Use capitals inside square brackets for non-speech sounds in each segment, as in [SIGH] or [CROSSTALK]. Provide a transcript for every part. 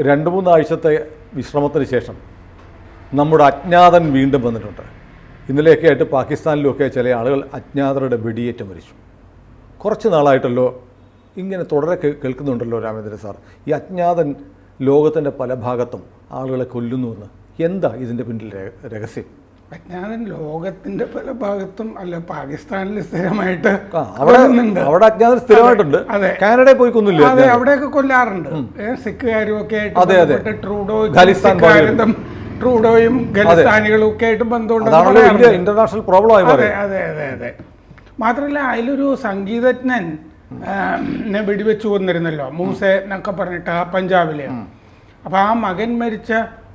രണ്ട് മൂന്നാഴ്ചത്തെ വിശ്രമത്തിന് ശേഷം നമ്മുടെ അജ്ഞാതൻ വീണ്ടും വന്നിട്ടുണ്ട്. ഇന്നലെയൊക്കെ ആയിട്ട് പാകിസ്ഥാനിലുമൊക്കെ ചില ആളുകൾ അജ്ഞാതരുടെ വെടിയേറ്റ് മരിച്ചു. കുറച്ച് നാളായിട്ടല്ലോ ഇങ്ങനെ തുടരെ കേൾക്കുന്നുണ്ടല്ലോ രാമേന്ദ്രൻ സാർ. ഈ അജ്ഞാതൻ ലോകത്തിന്റെ പല ഭാഗത്തും ആളുകളെ കൊല്ലുന്നുവെന്ന് എന്താ ഇതിന്റെ പിന്നിൽ രഹസ്യം? അജ്ഞാതൻ ലോകത്തിന്റെ പല ഭാഗത്തും അല്ല പാകിസ്ഥാനിൽ സ്ഥിരമായിട്ട് അവിടെ. അവിടെ അജ്ഞാതൻ സ്ഥിരമായിട്ടുണ്ട്. അതെ. കാനഡയിൽ പോയി കൊന്നില്ല അതെ അവിടെയൊക്കെ കൊല്ലാറുണ്ട്. സിഖുകാരും ഒക്കെ ആയിട്ട് ട്രൂഡോ ഖാലിസ്ഥാൻ ട്രൂഡോയും ഖലിസ്ഥാനികളും ഒക്കെ ആയിട്ട് പറയാറുണ്ട്. ഇന്റർനാഷണൽ പ്രോബ്ലം ആയി അതെ അതെ അതെ അതെ. മാത്രമല്ല അതിലൊരു സംഗീതജ്ഞൻ വെടിവെച്ച് കൊന്നിരുന്നല്ലോ മൂസെ എന്നൊക്കെ പറഞ്ഞിട്ട് ആ പഞ്ചാബിലെ. അപ്പൊ ആ മകൻ മരിച്ച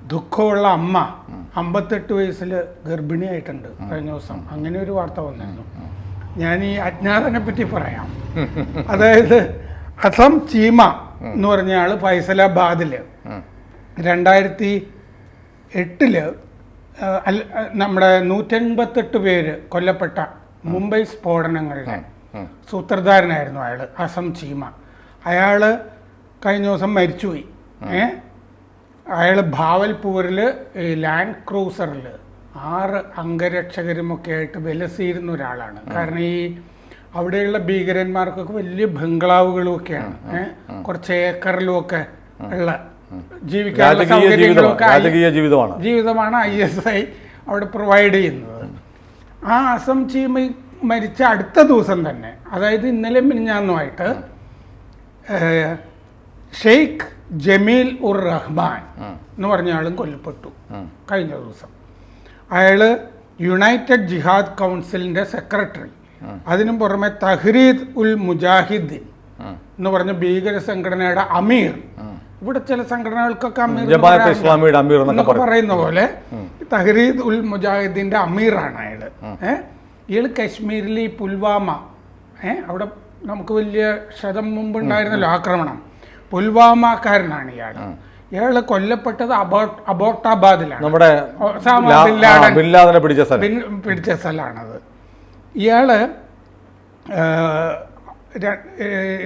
ദുഃഖമുള്ള അമ്മ അമ്പത്തെട്ട് വയസ്സിൽ ഗർഭിണിയായിട്ടുണ്ട് കഴിഞ്ഞ ദിവസം. അങ്ങനെ ഒരു വാർത്ത വന്നിരുന്നു. ഞാൻ ഈ അജ്ഞാതനെ പറ്റി പറയാം. അതായത് അസം ചീമ എന്ന് പറഞ്ഞ ആൾ ഫൈസലാബാദിൽ രണ്ടായിരത്തി എട്ടിൽ നമ്മുടെ നൂറ്റൻപത്തെട്ട് പേര് കൊല്ലപ്പെട്ട മുംബൈ സ്ഫോടനങ്ങളുടെ സൂത്രധാരനായിരുന്നു അയാൾ അസം ചീമ. അയാൾ കഴിഞ്ഞ ദിവസം മരിച്ചുപോയി. ഏ? അയാൾ ഭാവൽപൂരിൽ ലാൻഡ് ക്രൂസറിൽ ആറ് അംഗരക്ഷകരുമൊക്കെ ആയിട്ട് വിലസിയിരുന്ന ഒരാളാണ്. കാരണം ഈ അവിടെയുള്ള ഭീകരന്മാർക്കൊക്കെ വലിയ ബംഗ്ലാവുകളും ഒക്കെയാണ് കുറച്ച് ഏക്കറിലും ഒക്കെ ഉള്ള ജീവിക്കാനുള്ള ജീവിതമാണ്. സൗകര്യങ്ങളൊക്കെ ഐ- ജീവിതമാണ്. ഐ എസ് ഐ അവിടെ പ്രൊവൈഡ് ചെയ്യുന്നത്. ആ അസം ചീമ മരിച്ച അടുത്ത ദിവസം തന്നെ അതായത് ഇന്നലെ മിനിഞ്ഞാന്നുമായിട്ട് ഷെയ്ഖ് ജമീൽ ഉർ റഹ്മാൻ എന്ന് പറഞ്ഞ ആളും കൊല്ലപ്പെട്ടു കഴിഞ്ഞ ദിവസം. അയാൾ യുണൈറ്റഡ് ജിഹാദ് കൗൺസിലിന്റെ സെക്രട്ടറി. അതിനു പുറമെ തഹ്രീദ് ഉൽ മുജാഹിദ്ദീൻ എന്ന് പറഞ്ഞ ഭീകര സംഘടനയുടെ അമീർ. ഇവിടെ ചില സംഘടനകൾക്കൊക്കെ അമീർ എന്നൊക്കെ എന്നൊക്കെ പറയും. പറയുന്ന പോലെ തഹ്രീദ് ഉൽ മുജാഹിദ്ദീന്റെ അമീറാണ് അയാൾ. ഏഹ് ഇയാൾ കശ്മീരിൽ ഈ പുൽവാമ ഏഹ് അവിടെ നമുക്ക് വലിയ ശതം മുമ്പ് ഉണ്ടായിരുന്നല്ലോ ആക്രമണം. പുൽവാമക്കാരനാണ് ഇയാൾ. ഇയാൾ കൊല്ലപ്പെട്ടത് അബോ അബോട്ടാബാദിലാണ്. നമ്മുടെ പിടിച്ച പിടിച്ച സ്ഥലമാണത്. ഇയാൾ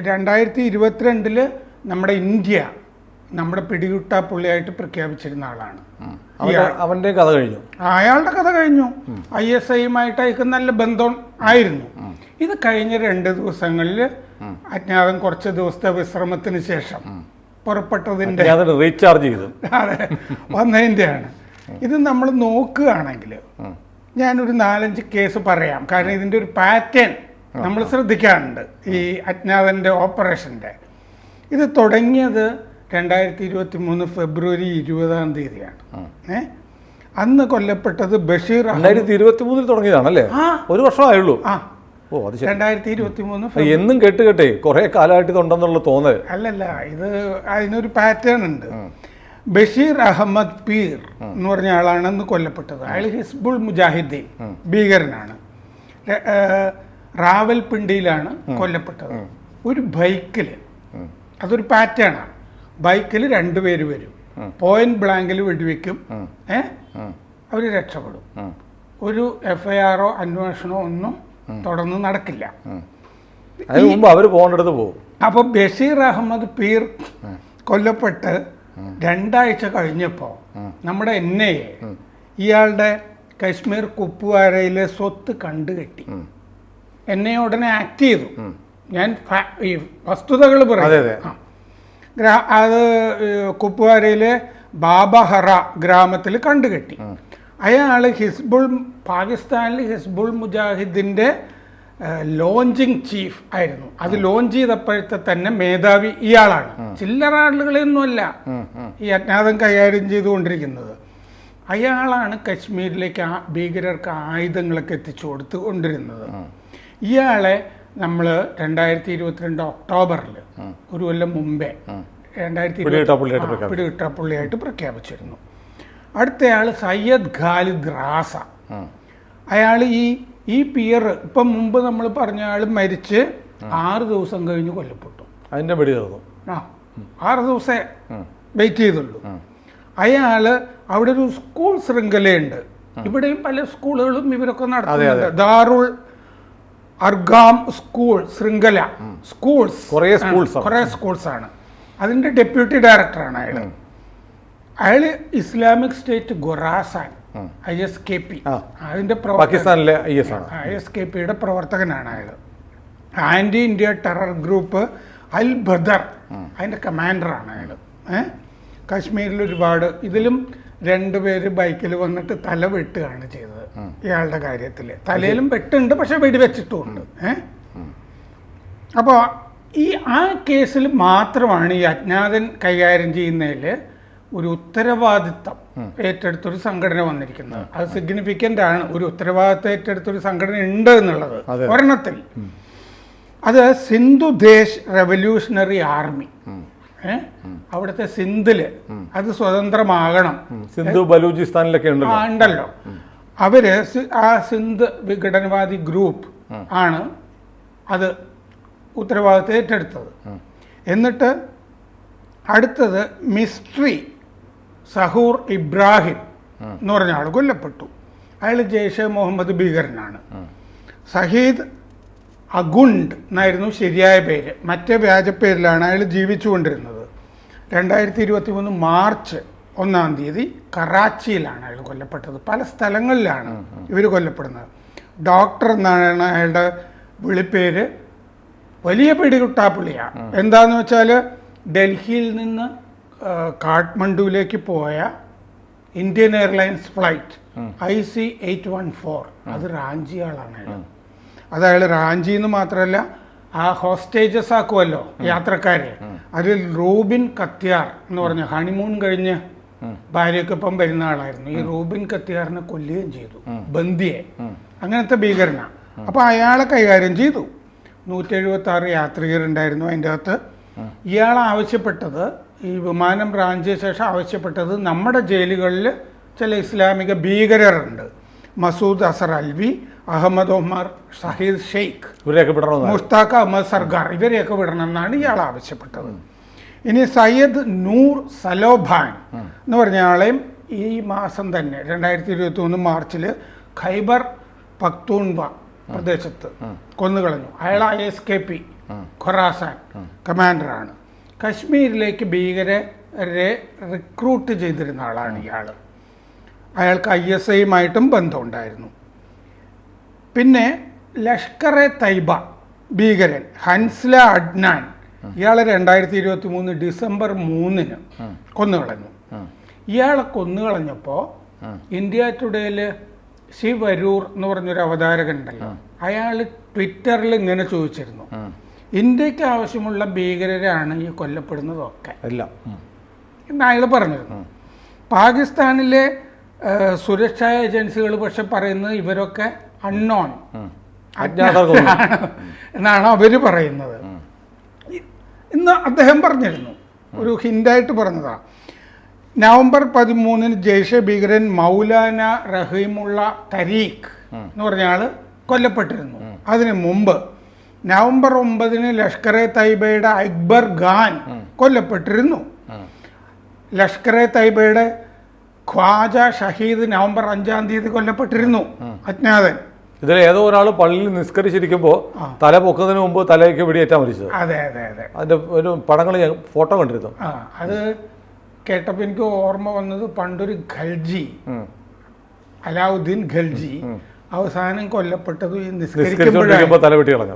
രണ്ടായിരത്തി ഇരുപത്തിരണ്ടിൽ നമ്മുടെ ഇന്ത്യ നമ്മുടെ പിടികുട്ട പുള്ളിയായിട്ട് പ്രഖ്യാപിച്ചിരുന്ന ആളാണ്. അവന്റെ കഥ കഴിഞ്ഞു. അയാളുടെ കഥ കഴിഞ്ഞു. ഐ എസ് ഐയുമായിട്ട് അയക്ക് നല്ല ബന്ധം ആയിരുന്നു. ഇത് കഴിഞ്ഞ രണ്ട് ദിവസങ്ങളിൽ അജ്ഞാതം കുറച്ച് ദിവസത്തെ വിശ്രമത്തിന് ശേഷം പുറപ്പെട്ടതിന്റെ റീചാർജ് ചെയ്തു. അതെ വന്നതിന്റെയാണ്. ഇത് നമ്മൾ നോക്കുകയാണെങ്കിൽ ഞാനൊരു നാലഞ്ച് കേസ് പറയാം. കാരണം ഇതിന്റെ ഒരു പാറ്റേൺ നമ്മൾ ശ്രദ്ധിക്കാറുണ്ട് ഈ അജ്ഞാതന്റെ ഓപ്പറേഷന്റെ. ഇത് തുടങ്ങിയത് രണ്ടായിരത്തി ഇരുപത്തി മൂന്ന് ഫെബ്രുവരി ഇരുപതാം തീയതിയാണ്. ഏ? അന്ന് കൊല്ലപ്പെട്ടത് ബഷീർ രണ്ടായിരത്തി ഇരുപത്തി മൂന്നിൽ തുടങ്ങിയതാണല്ലേ ഒരു വർഷമായുള്ളൂ. ആ. ഓ അത് രണ്ടായിരത്തി ഇരുപത്തി മൂന്ന് എന്നും കേട്ട് കേട്ടേ കുറെ കാലമായിട്ട് ഇതുണ്ടെന്നുള്ള തോന്നൽ അല്ലല്ല ഇത് അതിനൊരു പാറ്റേൺ ഉണ്ട്. ബഷീർ അഹമ്മദ് പീർ എന്ന് പറഞ്ഞ ആളാണ് അന്ന് കൊല്ലപ്പെട്ടത്. അയാൾ ഹിസ്ബുൾ മുജാഹിദ്ദീൻ ഭീകരനാണ്. റാവൽപിണ്ടിയിലാണ് കൊല്ലപ്പെട്ടത്. ഒരു ബൈക്കിൽ അതൊരു പാറ്റേണാണ് ബൈക്കിൽ രണ്ടുപേര് വരും. പോയിന്റ് ബ്ലാങ്കിൽ വെടിവെക്കും. ഏ? അവർ രക്ഷപ്പെടും. ഒരു എഫ് ഐ ആറോ അന്വേഷണമോ ഒന്നും തുടർന്ന് നടക്കില്ല. അവർ പോകേണ്ടത് പോകും. അപ്പൊ ബഷീർ അഹമ്മദ് പീർ കൊല്ലപ്പെട്ട് രണ്ടാഴ്ച കഴിഞ്ഞപ്പോൾ നമ്മുടെ എൻ ഐ എ ഇയാളുടെ കശ്മീർ കുപ്വാരയിലെ സ്വത്ത് കണ്ടുകെട്ടി എന്നെ ഉടനെ ആക്ട് ചെയ്തു. ഞാൻ ഈ വസ്തുതകൾ പറയാം. ഗ്രാ- അത് കുപ്വാരയിലെ ബാബഹറ ഗ്രാമത്തിൽ കണ്ടുകെട്ടി. അയാൾ ഹിസ്ബുൾ പാകിസ്ഥാനിൽ ഹിസ്ബുൾ മുജാഹിദിന്റെ ലോഞ്ചിങ് ചീഫ് ആയിരുന്നു. അത് ലോഞ്ച് ചെയ്തപ്പോഴത്തെ തന്നെ മേധാവി ഇയാളാണ്. ചില്ലറ ആളുകളെയൊന്നുമല്ല ഈ അജ്ഞാതം കൈകാര്യം ചെയ്തുകൊണ്ടിരിക്കുന്നത്. അയാളാണ് കശ്മീരിലേക്ക് ആ ഭീകരർക്ക് ആയുധങ്ങളൊക്കെ എത്തിച്ചു കൊടുത്ത് കൊണ്ടിരുന്നത്. ഇയാളെ നമ്മൾ രണ്ടായിരത്തി ഇരുപത്തിരണ്ട് ഒക്ടോബറിൽ ഒരു കൊല്ലം മുമ്പേ രണ്ടായിരത്തി പിടികിട്ട പുള്ളിയായിട്ട് ആ, പ്രഖ്യാപിച്ചു. പിടികിട്ട പുള്ളിയായിട്ട് പ്രഖ്യാപിച്ചിരുന്നു. അടുത്തയാൾ സയ്യദ് ഖാലിദ് റാസ അയാൾ ഈ ഈ പിയർ ഇപ്പം മുമ്പ് നമ്മൾ പറഞ്ഞ ആൾ മരിച്ച് ആറ് ദിവസം കഴിഞ്ഞ് കൊല്ലപ്പെട്ടു. അതിന്റെ വെടി തീർന്നു. ആ. ആറ് ദിവസേ വെയിറ്റ് ചെയ്തുള്ളൂ. അയാൾ അവിടെ ഒരു സ്കൂൾ ശൃംഖലയുണ്ട്. ഇവിടെയും പല സ്കൂളുകളും ഇവരൊക്കെ നടത്തുന്നുണ്ട്. ദാറുൾ അർഗാം സ്കൂൾ ശൃംഖല സ്കൂൾസ്. കുറേ സ്കൂൾസ് കുറേ കുറെ സ്കൂൾസ് ആണ് അതിന്റെ ഡെപ്യൂട്ടി ഡയറക്ടറാണ് അയാൾ അയാൾ Islamic State Khorasan I S K P. അതിന്റെ പാകിസ്ഥാനിലെ ഐ എസ് ആണ്. ഐ എസ് കെ പിയുടെ പ്രവർത്തകനാണ് അയാൾ anti India terror group Al Badr അതിന്റെ കമാൻഡറാണ് അയാൾ ഏഹ് കാശ്മീരിൽ ഒരുപാട് ഇതിലും രണ്ടുപേര് ബൈക്കിൽ വന്നിട്ട് തല വെട്ടുകയാണ് ചെയ്തത്. ഇയാളുടെ കാര്യത്തിൽ തലയിലും വെട്ടുണ്ട് പക്ഷെ വെടിവെച്ചിട്ടുമുണ്ട്. ഏഹ് അപ്പോൾ ഈ ആ കേസിൽ മാത്രമാണ് ഈ അജ്ഞാതൻ കൈകാര്യം ചെയ്യുന്നതിൽ ഒരു ഉത്തരവാദിത്തം ഏറ്റെടുത്തൊരു സംഘടന വന്നിരിക്കുന്നത്. അത് സിഗ്നിഫിക്കന്റ് ആണ്. ഒരു ഉത്തരവാദിത്തം ഏറ്റെടുത്തൊരു സംഘടന ഉണ്ട് എന്നുള്ളത്. ഒരെണ്ണത്തിൽ. അത് സിന്ധു ദേശ് റെവല്യൂഷണറി ആർമി ഏ? അവിടുത്തെ സിന്ധിൽ അത് സ്വതന്ത്രമാകണം. സിന്ധു ബലൂചിസ്ഥാനിലൊക്കെ ഉണ്ടല്ലോ. അവർ ആ സിന്ധ് വിഘടനവാദി ഗ്രൂപ്പ് ആണ് അത് ഉത്തരവാദിത്തം ഏറ്റെടുത്തത്. എന്നിട്ട് അടുത്തത് മിസ്ട്രി സഹൂർ ഇബ്രാഹിം എന്ന് പറഞ്ഞ ആൾ കൊല്ലപ്പെട്ടു. അയാൾ ജെയ്ഷെ മുഹമ്മദ് ഭീകരനാണ്. സഹീദ് അഗുണ്ട് എന്നായിരുന്നു ശരിയായ പേര്. മറ്റേ വ്യാജപ്പേരിലാണ് അയാൾ ജീവിച്ചുകൊണ്ടിരുന്നത്. രണ്ടായിരത്തി ഇരുപത്തി മൂന്ന് മാർച്ച് ഒന്നാം തീയതി കറാച്ചിയിലാണ് അയാൾ കൊല്ലപ്പെട്ടത്. പല സ്ഥലങ്ങളിലാണ് ഇവർ കൊല്ലപ്പെടുന്നത്. ഡോക്ടർ എന്നാണ് അയാളുടെ വിളിപ്പേര്. വലിയ പിടികുട്ടാപ്പുള്ളിയാണ് എന്താന്ന് വെച്ചാൽ ഡൽഹിയിൽ നിന്ന് കാഠ്മണ്ഡുവിലേക്ക് പോയ Indian Airlines flight I C eight one four. അത് റാഞ്ചി ആളാണ് അയാൾ അത് അയാൾ റാഞ്ചി എന്ന് മാത്രമല്ല ആ ഹോസ്റ്റേജസ് ആക്കുമല്ലോ യാത്രക്കാരെ. അതിൽ റൂബിൻ കത്യാർ എന്ന് പറഞ്ഞ ഹണിമൂൺ കഴിഞ്ഞ് ഭാര്യക്കൊപ്പം വരുന്ന ആളായിരുന്നു. ഈ റൂബിൻ കത്തിയാറിനെ കൊല്ലുകയും ചെയ്തു. ബന്ദിയെ. അങ്ങനത്തെ ഭീകരന. അപ്പൊ അയാളെ കൈകാര്യം ചെയ്തു. നൂറ്റി എഴുപത്തി ആറ് യാത്രികരുണ്ടായിരുന്നു അതിന്റെ അകത്ത്. ഇയാൾ ആവശ്യപ്പെട്ടത് ഈ വിമാനം റാഞ്ചിയ ശേഷം ആവശ്യപ്പെട്ടത് നമ്മുടെ ജയിലുകളിൽ ചില ഇസ്ലാമിക ഭീകരരുണ്ട്. മസൂദ് അസർ അൽവി അഹമ്മദ് ഒമർ ഷഹീദ് ഷെയ്ഖ് മുഷ്താഖ് അഹമ്മദ് സർഗാർ ഇവരെയൊക്കെ വിടണം എന്നാണ് ഇയാൾ ആവശ്യപ്പെട്ടത്. ഇനി സയ്യദ് നൂർ സലോഭാൻ എന്ന് പറഞ്ഞ ആളെയും ഈ മാസം തന്നെ രണ്ടായിരത്തി ഇരുപത്തി ഒന്ന് മാർച്ചിൽ ഖൈബർ പക്തൂൺബ പ്രദേശത്ത് കൊന്നുകളഞ്ഞു. അയാൾ I S K P Khorasan കമാൻഡറാണ്. കശ്മീരിലേക്ക് ഭീകരരെ റിക്രൂട്ട് ചെയ്തിരുന്ന ആളാണ് ഇയാൾ അയാൾക്ക് ഐ എസ് ഐയുമായിട്ടും ബന്ധമുണ്ടായിരുന്നു. പിന്നെ ലഷ്കർ എ തൈബ ഭീകരൻ ഹൻസ്ല അഡ്നാൻ ഇയാളെ രണ്ടായിരത്തി ഇരുപത്തി മൂന്ന് ഡിസംബർ മൂന്നിന് കൊന്നുകളഞ്ഞു. ഇയാളെ കൊന്നുകളഞ്ഞപ്പോൾ ഇന്ത്യ ടുഡേയിൽ ശിവ് വരൂർ എന്ന് പറഞ്ഞൊരു അവതാരകൻ ഉണ്ടല്ലോ. അയാൾ ട്വിറ്ററിൽ ഇങ്ങനെ ചോദിച്ചിരുന്നു. ഇന്ത്യയ്ക്ക് ആവശ്യമുള്ള ഭീകരരാണ് ഈ കൊല്ലപ്പെടുന്നതൊക്കെ. എല്ലാം. എന്ന് അയാൾ പറഞ്ഞിരുന്നു. പാകിസ്ഥാനിലെ സുരക്ഷാ ഏജൻസികൾ പക്ഷെ പറയുന്നത് ഇവരൊക്കെ അൺനോൺ. എന്നാണ് അവർ പറയുന്നത്. ഇന്ന് അദ്ദേഹം പറഞ്ഞിരുന്നു. ഒരു ഹിൻഡായിട്ട് പറഞ്ഞതാണ് നവംബർ പതിമൂന്നിന് ജയ്ഷെ ഭീകരൻ മൗലാന റഹീമുള്ള തരീഖ് എന്ന് പറഞ്ഞ ആൾ കൊല്ലപ്പെട്ടിരുന്നു. അതിനു മുമ്പ് നവംബർ ഒമ്പതിന് ലഷ്കർ എ തൈബയുടെ അക്ബർ ഖാൻ കൊല്ലപ്പെട്ടിരുന്നു. ലഷ്കർ എ തൈബയുടെ ഖ്വാജ ഷഹീദ് നവംബർ അഞ്ചാം തീയതി കൊല്ലപ്പെട്ടിരുന്നു അജ്ഞാതൻ. ഇതിൽ ഏതോ ഒരാൾ പള്ളിയിൽ നിസ്കരിച്ചിരിക്കുമ്പോൾ തല പൊക്കുന്നതിന് മുമ്പ് തലയ്ക്ക് വെടിയേറ്റാ മരിച്ചത്. അതെ അതെ അതെ. അതിന്റെ ഒരു പടങ്ങൾ ഞാൻ ഫോട്ടോ കണ്ടിരുന്നു. ആ അത് കേട്ടപ്പോൾ എനിക്ക് ഓർമ്മ വന്നത് പണ്ടൊരു ഖൽജി. അലാവുദ്ദീൻ ഖൽജി അവസാനം കൊല്ലപ്പെട്ടത് നിസ്കരിക്കുമ്പോൾ തല വെട്ടി കളഞ്ഞു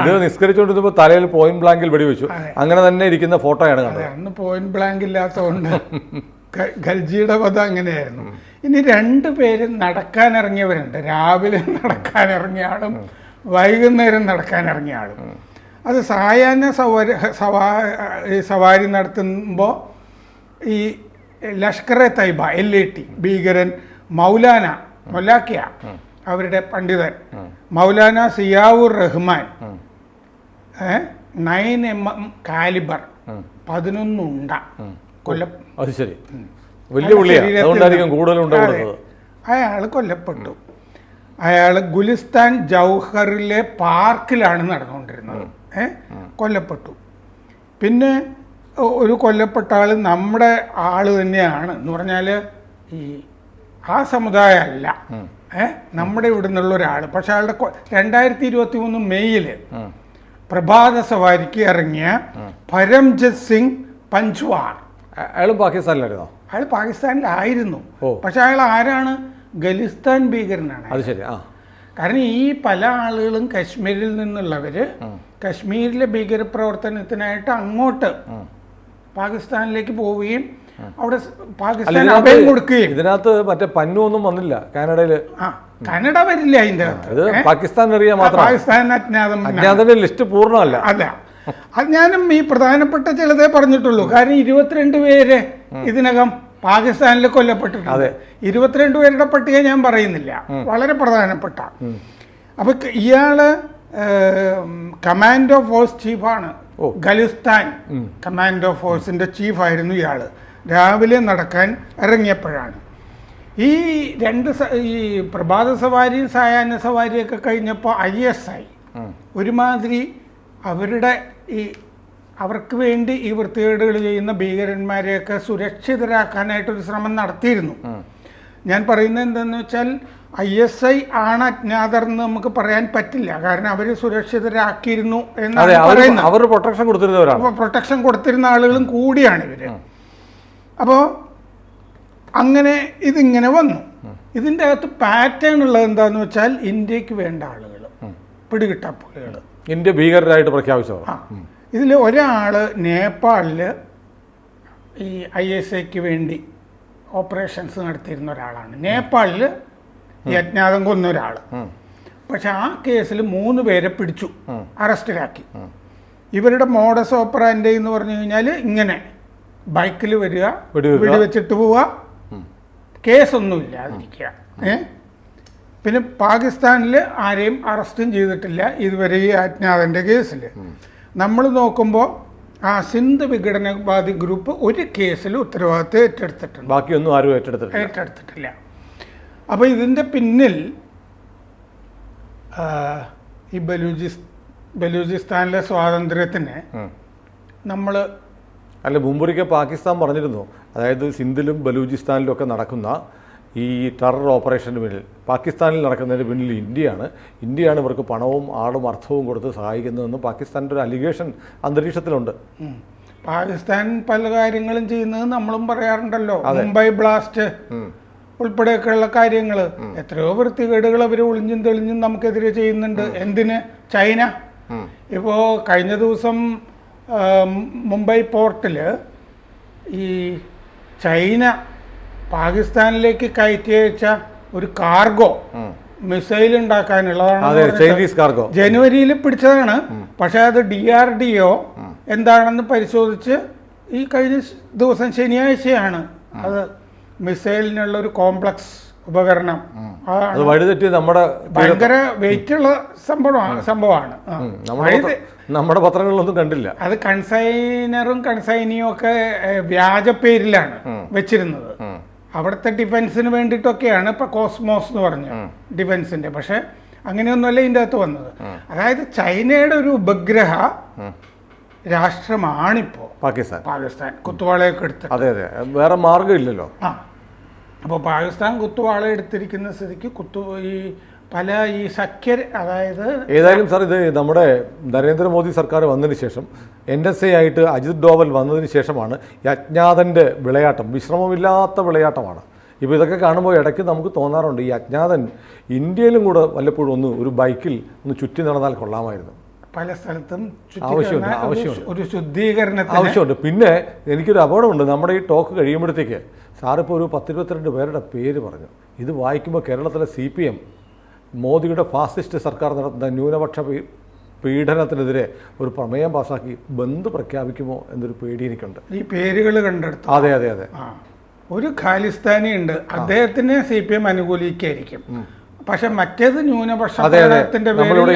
ഇത് നിസ്കരിച്ചുകൊണ്ടിരുന്നപ്പോൾ തലയിൽ പോയിന്റ് ബ്ലാങ്കിൽ വെടിവെച്ചു. അങ്ങനെ തന്നെ ഇരിക്കുന്ന ഫോട്ടോയാണ് കണ്ടത്. അന്ന് പോയിന്റ് ബ്ലാങ്ക് ഇല്ലാത്തതുകൊണ്ട് [LAUGHS] ഖൽജിയുടെ വധ അങ്ങനെയായിരുന്നു. ഇനി രണ്ട് പേര് നടക്കാൻ ഇറങ്ങിയവരുണ്ട് രാവിലെ നടക്കാൻ ഇറങ്ങിയ ആളും വൈകുന്നേരം നടക്കാൻ ഇറങ്ങിയ ആളും. അത് സായാഹ്ന സവാരി സവാരി നടത്തുമ്പോൾ ഈ Lashkar e Taiba L E T ഭീകരൻ മൗലാന മൊല്ലാക്കിയ അവരുടെ പണ്ഡിതൻ Maulana Ziaur Rahman nine M M calibre പതിനൊന്നുണ്ട കൊല്ല. അത് ശരി. വലിയ പുള്ളിയാണ് അതുകൊണ്ടായിരിക്കും അതെ. അയാൾ കൊല്ലപ്പെട്ടു. അയാൾ ഗുലിസ്ഥാൻ ജൗഹറിലെ പാർക്കിലാണ് നടന്നുകൊണ്ടിരുന്നത്. ഏ? കൊല്ലപ്പെട്ടു. പിന്നെ ഒരു കൊല്ലപ്പെട്ട ആൾ നമ്മുടെ ആൾ തന്നെയാണ്. എന്ന് പറഞ്ഞാൽ ഈ ആ സമുദായമല്ല ഏ? നമ്മുടെ ഇവിടെ നിന്നുള്ള ഒരാൾ പക്ഷെ അയാളുടെ രണ്ടായിരത്തി ഇരുപത്തി മൂന്ന് മെയ്യിൽ. പ്രഭാത സവാരിക്ക് ഇറങ്ങിയ പരംജിത് സിംഗ് പഞ്ച്വാർ. അ- അയാളും പാകിസ്ഥാനിലായിരുന്നോ? അയാൾ പാകിസ്ഥാനിലായിരുന്നു. പക്ഷെ അയാൾ ആരാണ്? ഖലിസ്ഥാൻ ഭീകരനാണ് അത് ശരി ആ. കാരണം ഈ പല ആളുകളും കശ്മീരിൽ നിന്നുള്ളവര് കശ്മീരിലെ ഭീകരപ്രവർത്തനത്തിനായിട്ട് അങ്ങോട്ട് പാകിസ്ഥാനിലേക്ക് പോവുകയും അവിടെ പാകിസ്ഥാൻ അഭയം കൊടുക്കുകയും. ഇതിനകത്ത് മറ്റേ പന്നു ഒന്നും വന്നില്ല കാനഡയിൽ. ആ കന്നഡ വരില്ല അതിന്റെ അകത്ത് പാകിസ്ഥാൻ അറിയാൻ മാത്രം പാകിസ്ഥാൻ അജ്ഞാതം അജ്ഞാതന്റെ ലിസ്റ്റ് പൂർണമല്ല. അല്ല അത് ഞാനും ഈ പ്രധാനപ്പെട്ട ചിലതേ പറഞ്ഞിട്ടുള്ളൂ. കാരണം ഇരുപത്തിരണ്ട് പേര് ഇതിനകം പാകിസ്ഥാനിൽ കൊല്ലപ്പെട്ടിട്ടുണ്ട്. ഇരുപത്തിരണ്ട് പേരുടെ പട്ടിക ഞാൻ പറയുന്നില്ല. വളരെ പ്രധാനപ്പെട്ട. അപ്പൊ ഇയാൾ കമാൻഡോ ഫോഴ്സ് ചീഫാണ് ഖലിസ്ഥാൻ കമാൻഡോ ഫോഴ്സിന്റെ ചീഫായിരുന്നു ഇയാൾ. രാവിലെ നടക്കാൻ ഇറങ്ങിയപ്പോഴാണ്. ഈ രണ്ട് ഈ പ്രഭാത സവാരിയും സായാഹ്ന സവാരിയൊക്കെ കഴിഞ്ഞപ്പോൾ ഐ എസ് ഐ ഒരുമാതിരി അവരുടെ ഈ അവർക്ക് വേണ്ടി ഈ വൃത്തികേടുകൾ ചെയ്യുന്ന ഭീകരന്മാരെയൊക്കെ സുരക്ഷിതരാക്കാനായിട്ടൊരു ശ്രമം നടത്തിയിരുന്നു. ഞാൻ പറയുന്നത് എന്താണെന്ന് വെച്ചാൽ ഐ എസ് ഐ ആണ് അജ്ഞാതർ എന്ന് നമുക്ക് പറയാൻ പറ്റില്ല. കാരണം അവർ സുരക്ഷിതരാക്കിയിരുന്നു എന്നാണ് പറയുന്നത്. അവർ പ്രൊട്ടക്ഷൻ കൊടുത്തിരുന്നവരാണ്. പ്രൊട്ടക്ഷൻ കൊടുത്തിരുന്ന ആളുകളും കൂടിയാണ് ഇവർ. അപ്പോൾ അങ്ങനെ ഇതിങ്ങനെ വന്നു. ഇതിന്റെ അകത്ത് പാറ്റേൺ ഉള്ളത് എന്താന്ന് വെച്ചാൽ ഇന്ത്യയ്ക്ക് വേണ്ട ആളുകൾ പിടികിട്ടപ്പുള്ളികൾ ഇന്ത്യ ഭീകരരായിട്ട് പ്രഖ്യാപിച്ചവർ ആ. ഇതിൽ ഒരാൾ നേപ്പാളിൽ ഈ ഐ എസ് എക്ക് വേണ്ടി ഓപ്പറേഷൻസ് നടത്തിയിരുന്ന ഒരാളാണ്. നേപ്പാളിൽ ഈ അജ്ഞാതം കൊന്ന ഒരാൾ പക്ഷെ ആ കേസിൽ മൂന്ന് പേരെ പിടിച്ചു അറസ്റ്റിലാക്കി. ഇവരുടെ മോഡസ് ഓപ്പറാന്റെ എന്ന് പറഞ്ഞു കഴിഞ്ഞാൽ ഇങ്ങനെ ബൈക്കിൽ വരിക. വെടിവെച്ചിട്ട് പോവുക കേസൊന്നുമില്ല അതിരിക്കുക ഏ? പിന്നെ പാകിസ്ഥാനിൽ ആരെയും അറസ്റ്റും ചെയ്തിട്ടില്ല ഇതുവരെ ഈ അജ്ഞാതന്റെ കേസിൽ നമ്മൾ നോക്കുമ്പോൾ ആ സിന്ധു വിഘടനവാദി ഗ്രൂപ്പ് ഒരു കേസിൽ ഉത്തരവാദിത്വം ഏറ്റെടുത്തിട്ടുണ്ട്. ബാക്കിയൊന്നും ആരും ഏറ്റെടുത്തിട്ടില്ല. ഏറ്റെടുത്തിട്ടില്ല. അപ്പോൾ ഇതിന്റെ പിന്നിൽ ഈ ബലൂചിസ് ബലൂചിസ്ഥാനിലെ സ്വാതന്ത്ര്യത്തിന് നമ്മൾ അല്ല മുമ്പൊരിക്കൽ പാകിസ്ഥാൻ പറഞ്ഞിരുന്നു അതായത് സിന്ധിലും ബലൂചിസ്ഥാനിലും ഒക്കെ നടക്കുന്ന ഈ ടെറർ ഓപ്പറേഷന് പിന്നിൽ പാകിസ്ഥാനിൽ നടക്കുന്നതിന് പിന്നിൽ ഇന്ത്യയാണ്. ഇന്ത്യയാണ് ഇവർക്ക് പണവും ആളും അർത്ഥവും കൊടുത്ത് സഹായിക്കുന്നതെന്ന് പാകിസ്ഥാന്റെ ഒരു അലിഗേഷൻ അന്തരീക്ഷത്തിലുണ്ട്. പാകിസ്ഥാൻ പല കാര്യങ്ങളും ചെയ്യുന്നത് നമ്മളും പറയാറുണ്ടല്ലോ. മുംബൈ ബ്ലാസ്റ്റ് ഉൾപ്പെടെയൊക്കെയുള്ള കാര്യങ്ങൾ എത്രയോ വൃത്തികേടുകൾ അവർ ഒളിഞ്ഞും തെളിഞ്ഞും നമുക്കെതിരെ ചെയ്യുന്നുണ്ട്. എന്തിന്? ചൈന. ഇപ്പോൾ കഴിഞ്ഞ ദിവസം മുംബൈ പോർട്ടിൽ ഈ ചൈന പാകിസ്ഥാനിലേക്ക് കയറ്റി അയച്ച ഒരു കാർഗോ മിസൈൽ ഉണ്ടാക്കാനുള്ളതാണ് കാർഗോ. ജനുവരിയിൽ പിടിച്ചതാണ്. പക്ഷെ അത് ഡി ആർ ഡി ഒ എന്താണെന്ന് പരിശോധിച്ച് ഈ കഴിഞ്ഞ ദിവസം ശനിയാഴ്ചയാണ് അത് മിസൈലിനുള്ള ഒരു കോംപ്ലക്സ് ഉപകരണം. വഴിതെറ്റി നമ്മുടെ ഭയങ്കര വെയിറ്റ് ഉള്ള സംഭവമാണ്. സംഭവമാണ്. നമ്മുടെ പത്രങ്ങളിലൊന്നും കണ്ടില്ല. അത് കൺസൈനറും കൺസൈനിയും ഒക്കെ വ്യാജ പേരിലാണ് വെച്ചിരുന്നത്. അവിടുത്തെ ഡിഫൻസിന് വേണ്ടിയിട്ടൊക്കെയാണ് ഇപ്പൊ കോസ്മോസ് എന്ന് പറഞ്ഞു ഡിഫൻസിന്റെ പക്ഷെ അങ്ങനെയൊന്നുമല്ല ഇതിന്റെ അകത്ത് വന്നത്. അതായത് ചൈനയുടെ ഒരു ഉപഗ്രഹ രാഷ്ട്രമാണിപ്പോ. പാകിസ്ഥാൻ. പാകിസ്ഥാൻ. കുത്തുവാളയൊക്കെ എടുത്ത് അതെ അതെ. വേറെ മാർഗമില്ലല്ലോ. ആ. അപ്പോൾ പാകിസ്ഥാൻ കുത്തുവാള എടുത്തിരിക്കുന്ന സ്ഥിതിക്ക് കുത്തു ഈ പല ഈ സഖ്യ അതായത് ഏതായാലും സാർ ഇത് നമ്മുടെ നരേന്ദ്രമോദി സർക്കാർ വന്നതിന് ശേഷം എൻ എസ് എ ആയിട്ട് അജിത് ഡോവൽ വന്നതിന് ശേഷമാണ് ഈ അജ്ഞാതന്റെ വിളയാട്ടം വിശ്രമമില്ലാത്ത വിളയാട്ടമാണ്. ഇപ്പോൾ ഇതൊക്കെ കാണുമ്പോൾ ഇടയ്ക്ക് നമുക്ക് തോന്നാറുണ്ട് ഈ അജ്ഞാതൻ ഇന്ത്യയിലും കൂടെ വല്ലപ്പോഴും ഒന്ന് ഒരു ബൈക്കിൽ ഒന്ന് ചുറ്റി നടന്നാൽ കൊള്ളാമായിരുന്നു. പല സ്ഥലത്തും ആവശ്യമുണ്ട്, ആവശ്യമുണ്ട്. ഒരു ശുദ്ധീകരണ ആവശ്യമുണ്ട്. പിന്നെ എനിക്കൊരു അപകടമുണ്ട്. നമ്മുടെ ഈ ടോക്ക് കഴിയുമ്പോഴത്തേക്ക് സാറിപ്പോൾ ഒരു പത്തിരുപത്തിരണ്ട് പേരുടെ പേര് പറഞ്ഞു. ഇത് വായിക്കുമ്പോൾ കേരളത്തിലെ സി പി എം മോദിയുടെ ഫാസിസ്റ്റ് സർക്കാർ നടത്തുന്ന ന്യൂനപക്ഷ പീഡനത്തിനെതിരെ ഒരു പ്രമേയം പാസാക്കി ബന്ദ് പ്രഖ്യാപിക്കുമോ എന്നൊരു പേടി എനിക്കുണ്ട്. ഈ പേരുകൾ കണ്ടെടുത്തു? അതെ അതെ അതെ. ഒരു ഖാലിസ്ഥാനി ഉണ്ട്. അദ്ദേഹത്തിനെ സി പി എം അനുകൂലിക്കായിരിക്കും പക്ഷെ മറ്റേത് ന്യൂനപക്ഷ നമ്മളിവിടെ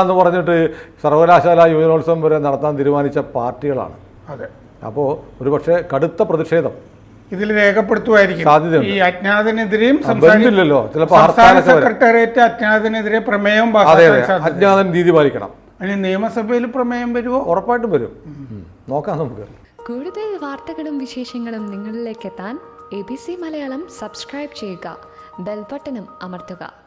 എന്ന് പറഞ്ഞിട്ട് സർവകലാശാല യുവജനോത്സവം വരെ നടത്താൻ തീരുമാനിച്ച പാർട്ടികളാണ്. അതെ. അപ്പോൾ ഒരുപക്ഷെ കടുത്ത പ്രതിഷേധം. ഇതിൽ രേഖപ്പെടുത്തുമായിരിക്കും സാധ്യതയുണ്ട്. ഈ അജ്ഞാതനെതിരെയും സംസാരിക്കില്ലല്ലോ സംസ്ഥാന സെക്രട്ടേറിയറ്റ് അജ്ഞാതനെതിരെ പ്രമേയം അജ്ഞാതൻ രീതി പാലിക്കണം. അതിന് നിയമസഭയിൽ പ്രമേയം വരുമോ ഉറപ്പായിട്ടും വരും. നോക്കാം നമുക്ക്. കൂടുതൽ വാർത്തകളും വിശേഷങ്ങളും നിങ്ങളിലേക്ക് എത്താൻ A B C Malayalam subscribe ചെയ്യുക. ബെൽബട്ടനും അമർത്തുക.